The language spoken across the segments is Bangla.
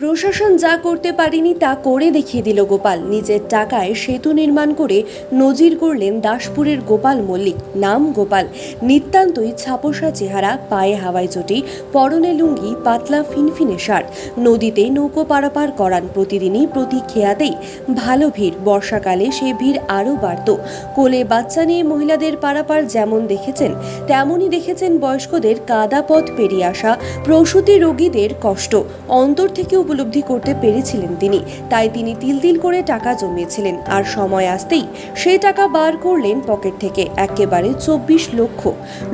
প্রশাসন যা করতে পারেনি তা করে দেখিয়ে দিল গোপাল। নিজের টাকায় সেতু নির্মাণ করে নজির করলেন দাসপুরের গোপাল মল্লিক। নাম গোপাল। নিতান্তই ছাপোষা চেহারা, পায়ে হাওয়াই চটি, পরনে লুঙ্গি, পাতলা ফিনফিনে শার্ট। নদীতে নৌকো পারাপার করান প্রতিদিনই, প্রতি খেয়াতেই। ভালো ভিড়। বর্ষাকালে সে ভিড় আরও বাড়ত। কোলে বাচ্চা নিয়ে মহিলাদের পারাপার যেমন দেখেছেন, তেমনই দেখেছেন বয়স্কদের কাদা পথ পেরিয়ে আসা, প্রসূতি রোগীদের কষ্ট। অন্তর থেকে উপলব্ধি করতে পেরেছিলেন তিনি। তাই তিনি তিল তিল করে টাকা জমিয়েছিলেন। আর সময় আসতেই সেই টাকা বার করলেন পকেট থেকে, একেবারে চব্বিশ লক্ষ।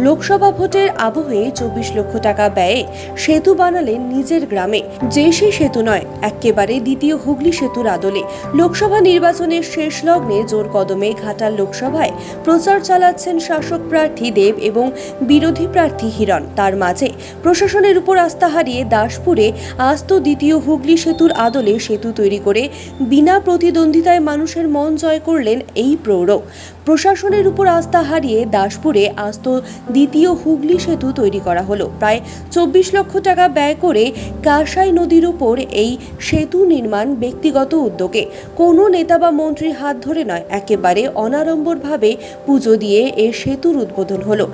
লোকসভা ভোটের আবহে চব্বিশ লক্ষ টাকা ব্যয়ে সেতু বানালেন নিজের গ্রামে। যে সেই সেতু নয়, একেবারে দ্বিতীয় হুগলি সেতুর আদলে। লোকসভা নির্বাচনের শেষ লগ্নে জোর কদমে ঘাটাল লোকসভায় প্রচার চালাচ্ছেন শাসক প্রার্থী দেব এবং বিরোধী প্রার্থী হিরণ। তার মাঝে প্রশাসনের উপর আস্থা হারিয়ে দাসপুরে আস্ত দ্বিতীয় হুগলি সেতুর আদলে সেতু তৈরি করে বিনা প্রতিদ্বন্দ্বিতায় মানুষের মন জয় করলেন এই প্রৌঢ়। প্রশাসনের উপর আস্থা হারিয়ে দাসপুরে আস্ত দ্বিতীয় হুগলি সেতু তৈরি করা হলো। প্রায় চব্বিশ লক্ষ টাকা ব্যয় করে কাঁসাই নদীর উপর এই সেতু নির্মাণ ব্যক্তিগত উদ্যোগে। কোনো নেতা বা মন্ত্রীর হাত ধরে নয়, একেবারে অনাড়ম্বরভাবে পুজো দিয়ে এ সেতুর উদ্বোধন হলো।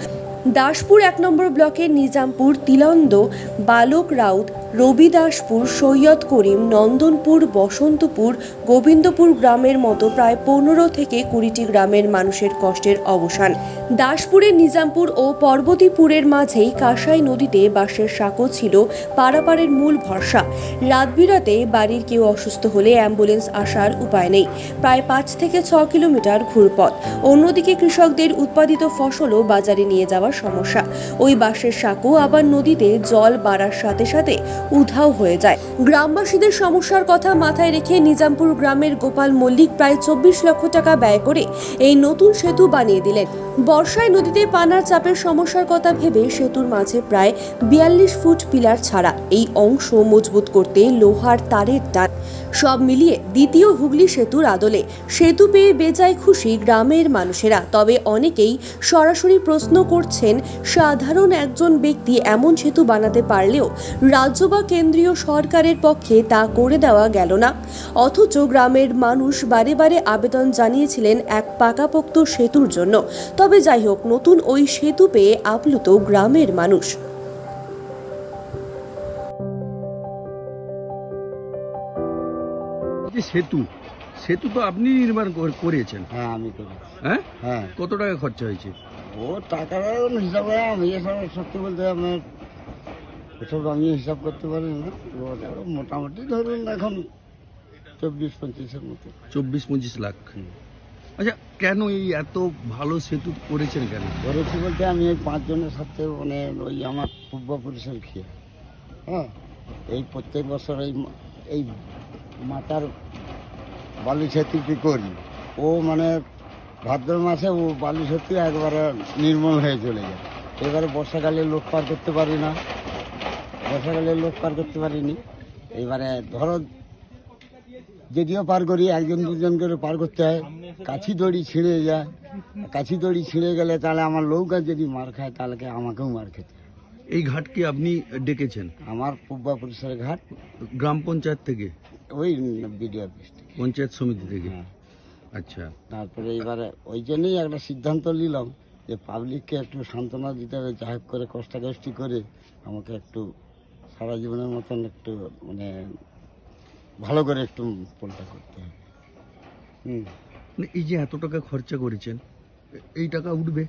দাসপুর এক নম্বর ব্লকের নিজামপুর, তিলন্দ, বালক রাউত, রবি দাসপুর, সৈয়দ করিম, নন্দনপুর, বসন্তপুর, গোবিন্দপুর গ্রামের মতো প্রায় পনেরো থেকে কুড়িটি গ্রামের মানুষের কষ্টের অবসান। দাসপুরের নিজামপুর ও পর্বতীপুরের মাঝেই কাঁসাই নদীতে বাঁশের সাঁকো ছিল পারাপারের মূল ভরসা। রাত বিরাতে বাড়ির কেউ অসুস্থ হলে অ্যাম্বুলেন্স আসার উপায় নেই। প্রায় পাঁচ থেকে ছ কিলোমিটার ঘুরপথ। অন্যদিকে কৃষকদের উৎপাদিত ফসলও বাজারে নিয়ে যাওয়ার সমস্যা। ওই বাঁশের সাঁকো আবার নদীতে জল বাড়ার সাথে সাথে উধাও হয়ে যায়। গ্রামবাসীদের সমস্যার কথা মাথায় রেখে নিজামপুর গ্রামের গোপাল মল্লিক প্রায় চব্বিশ লক্ষ টাকা ব্যয় করে এই নতুন সেতু বানিয়ে দিলেন। বর্ষায় নদীতে পানার চাপের সমস্যার কথা ভেবে সেতুর মাঝে প্রায় বিয়াল্লিশ ফুট পিলার ছাড়া এই অংশ মজবুত করতে লোহার তারের টান। সব মিলিয়ে দ্বিতীয় হুগলি সেতুর আদলে সেতু পেয়ে বেজায় খুশি গ্রামের মানুষেরা। তবে অনেকেই সরাসরি প্রশ্ন করছেন, সাধারণ একজন ব্যক্তি এমন সেতু বানাতে পারলেও রাজ্য বা কেন্দ্রীয় সরকারের পক্ষে তা করে দেওয়া গেল না। অথচ গ্রামের মানুষ বারে বারে আবেদন জানিয়েছিলেন এক পাকাপোক্ত সেতুর জন্য। তবে যাই হোক নতুন ওই সেতু পেয়ে আপ্লুত গ্রামের মানুষ। এই সেতু সেতু তো আপনি নির্মাণ করে- করেছেন। হ্যাঁ আমি করি হ্যাঁ? হ্যাঁ। কত টাকা খরচা হয়েছে? ও টাকার হিসাবে আমি এসব সত্যি বলতে আমার ওসব আমি হিসাব করতে পারি না। মোটামুটি ধরুন এখন চব্বিশ পঁচিশের মতো। চব্বিশ পঁচিশ লাখ। আচ্ছা কেন এই এত ভালো সেতু করেছেন কেন? করেছি বলতে আমি এই পাঁচজনের সাথে মানে ওই আমার পূর্বপুরুষের খেয়ে হ্যাঁ এই প্রত্যেক বছর এই এই মাতার বালি সেতুটি করি? ও মানে ভাদ্র মাসে ও বালি সেতু একবারে নির্মল হয়ে চলে যায়। এবারে বর্ষাকালে লোক পার করতে পারি না। বর্ষাকালে লোক পার করতে পারিনি। এবারে ধরো, যদিও পার করি, একজন দুজন করে পার করতে হয়। কাছি দড়ি ছিঁড়ে যায়। কাছি দড়ি ছিঁড়ে গেলে তাহলে আমার নৌকা যদি মার খায় তাহলে আমাকেও মার খেতে এই ঘাট কি আপনি ডেকেছেন? আমার পূর্বা পূর্বাপুরুষের ঘাট। গ্রাম পঞ্চায়েত থেকে? ওই বিডিও অফিস থেকে। পঞ্চায়েত সমিতি থেকে? হ্যাঁ। আচ্ছা। তারপরে এবারে ওই জন্যই একটা সিদ্ধান্ত নিলাম যে পাবলিককে একটু সান্ত্বনা দিতে হবে যা হোক করে কষ্টাকষ্টি করে আমাকে একটু সারা জীবনের মতন একটু মানে ভালো করে একটু পোলটা করতে হবে। হুম। মানে এই যে এত টাকা খরচা করেছেন এই টাকা উঠবে?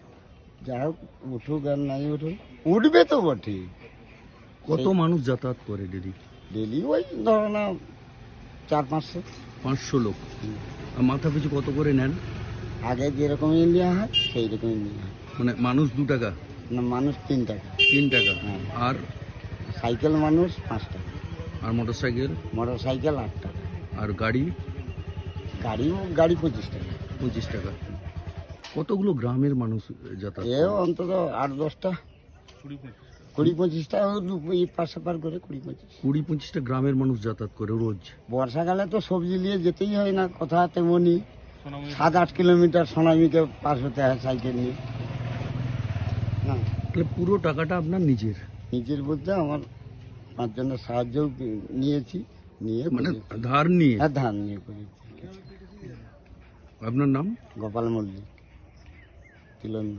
যা হোক উঠুক আর নাই উঠুক। উঠবে তো বটে। কত মানুষ যাতায়াত করে ডেলি? ডেলি ওই ধরো না চার পাঁচশো। পাঁচশো লোক। আর মাথা পিছু কত করে নেন? আগে যেরকম নেওয়া হয় সেই রকম হয়। মানে মানুষ দু টাকা? না মানুষ তিন টাকা। তিন টাকা? হ্যাঁ। আর? সাইকেল মানুষ পাঁচ টাকা। আর মোটর সাইকেল মোটর সাইকেল আট টাকা। আর গাড়ি? গাড়ি গাড়ি পঁচিশ টাকা। পঁচিশ টাকা। কতগুলো গ্রামের মানুষ যাতায়াত এ অন্তত আট দশটা। কুড়ি পঁচিশটা পাশে পার করে কুড়ি পঁচিশ। কুড়ি পঁচিশটা গ্রামের মানুষ যাতায়াত করে রোজ? বর্ষাকালে তো সবজি নিয়ে যেতেই হয় না কথা তেমনই সাত আট কিলোমিটার সোনামিকে পাস হতে হয় সাইকেল নিয়ে। হ্যাঁ তাহলে পুরো টাকাটা আপনার নিজের? নিজের বলতে আমার পাঁচজনের সাহায্যও কি- নিয়েছি নিয়ে মানে ধার নিয়ে? হ্যাঁ ধান নিয়ে করি আপনার নাম? গোপাল মল্লিক তিলন্দ।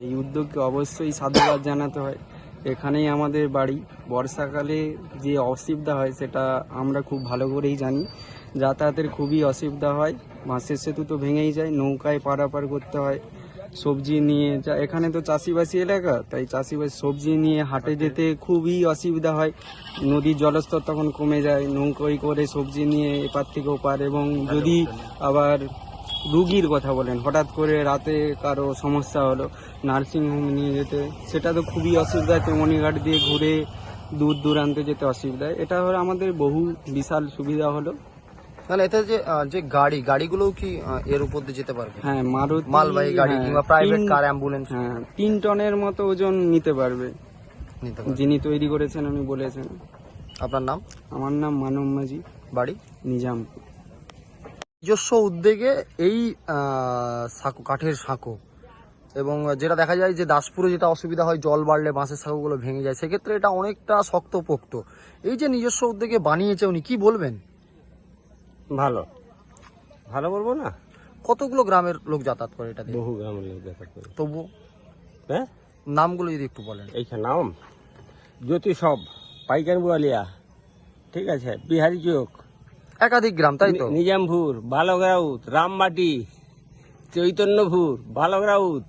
এই উদ্যোগকে অবশ্যই সাধুবাদ জানাতে হয়। এখানেই আমাদের বাড়ি। বর্ষাকালে যে অসুবিধা হয় সেটা আমরা খুব ভালো করেই জানি। যাতায়াতের খুবই অসুবিধা হয়। বাঁশের সেতু তো ভেঙেই যায় নৌকায় পারাপার করতে হয়। সবজি নিয়ে যা, এখানে তো চাষিবাসী এলাকা, তাই চাষিবাসী সবজি নিয়ে হাটে যেতে খুবই অসুবিধা হয়। নদীর জলস্তর তখন কমে যায়, নৌকোয় করে সবজি নিয়ে এপার থেকে ওপার এবং যদি আবার রুগীর কথা বলেন, হঠাৎ করে রাতে কারও সমস্যা হলো নার্সিংহোম নিয়ে যেতে, সেটা তো খুবই অসুবিধা তেমনিঘাট দিয়ে ঘুরে দূর দূরান্তে যেতে অসুবিধা। এটা হলো আমাদের বহু বিশাল সুবিধা হলো। তাহলে এতে যে যে গাড়ি গাড়িগুলোও কি এর উপর দিয়ে যেতে পারবে? হ্যাঁ মারুতি মালবাহী গাড়ি হ্যাঁ, কিংবা প্রাইভেট কার অ্যাম্বুলেন্স হ্যাঁ তিন টনের মতো ওজন নিতে পারবে। যিনি তৈরি করেছেন উনি বলেছেন। আপনার নাম? আমার নাম মানব মাঝি। বাড়ি? নিজামপুর। নিজস্ব উদ্যোগে এই সাঁকো কাঠের সাঁকো। এবং যেটা দেখা যায় যে দাসপুরে যেটা অসুবিধা হয় জল বাড়লে বাঁশের সাঁকোগুলো ভেঙে যায় সেক্ষেত্রে এটা অনেকটা শক্তপোক্ত। এই যে নিজস্ব উদ্যোগে বানিয়েছে উনি কি বলবেন? ভালো। ভালো বলব না? কতগুলো গ্রামের লোক যাতায়াত করে এটা বহু গ্রামের লোক যাতায়াত করে। তবু হ্যাঁ? নামগুলো যদি একটু বলেন। এইখানে নাম? জ্যোতি সব পাইকান বুয়ালিয়া ঠিক আছে? বিহারি চোখ একাধিক গ্রাম তাই তো? নিজামপুর বালগ্রাউত রামবাটি চৈতন্যপুর বালগ্রাউত।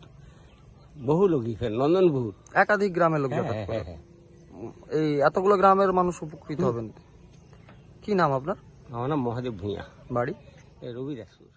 বহু লোক এখানে নন্দনপুর। একাধিক গ্রামের লোক হ্যাঁ, যাতায়াত করে। হ্যাঁ, হ্যাঁ। এই এতগুলো গ্রামের মানুষ উপকৃত হবেন। কি নাম আপনার? আমার নাম মহাদেব ভূঁইয়া। বাড়ি? এ রবি দাসপুর